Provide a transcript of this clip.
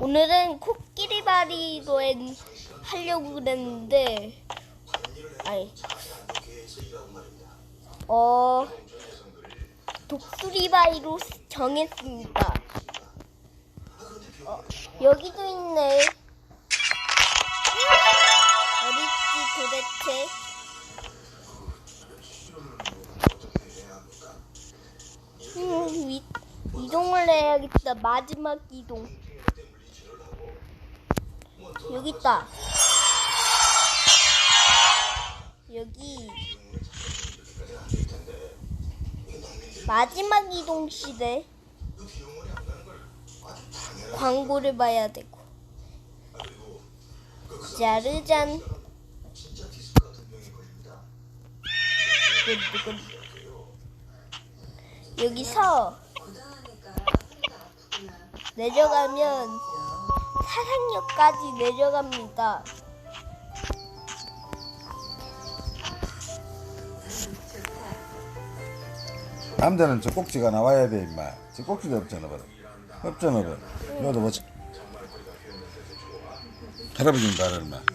오늘은 코끼리바리로 엔- 하려고 그랬는데, 아니, 어, 독수리바리로 정했습니다. 어, 여기도 있네. 어딨지 도대체? 음, 이, 이동을 해야겠다. 마지막 이동. 여기 있다. 여기 마지막 이동 시대 광고를 봐야 되고 두근두근. 여기서 내려가면 사상역까지 내려갑니다. 남자는 저 꼭지가 나와야 돼 임마. 저 꼭지도 없잖아 봐라 없잖아 봐라 너도 보자 할아버지는 봐라 임마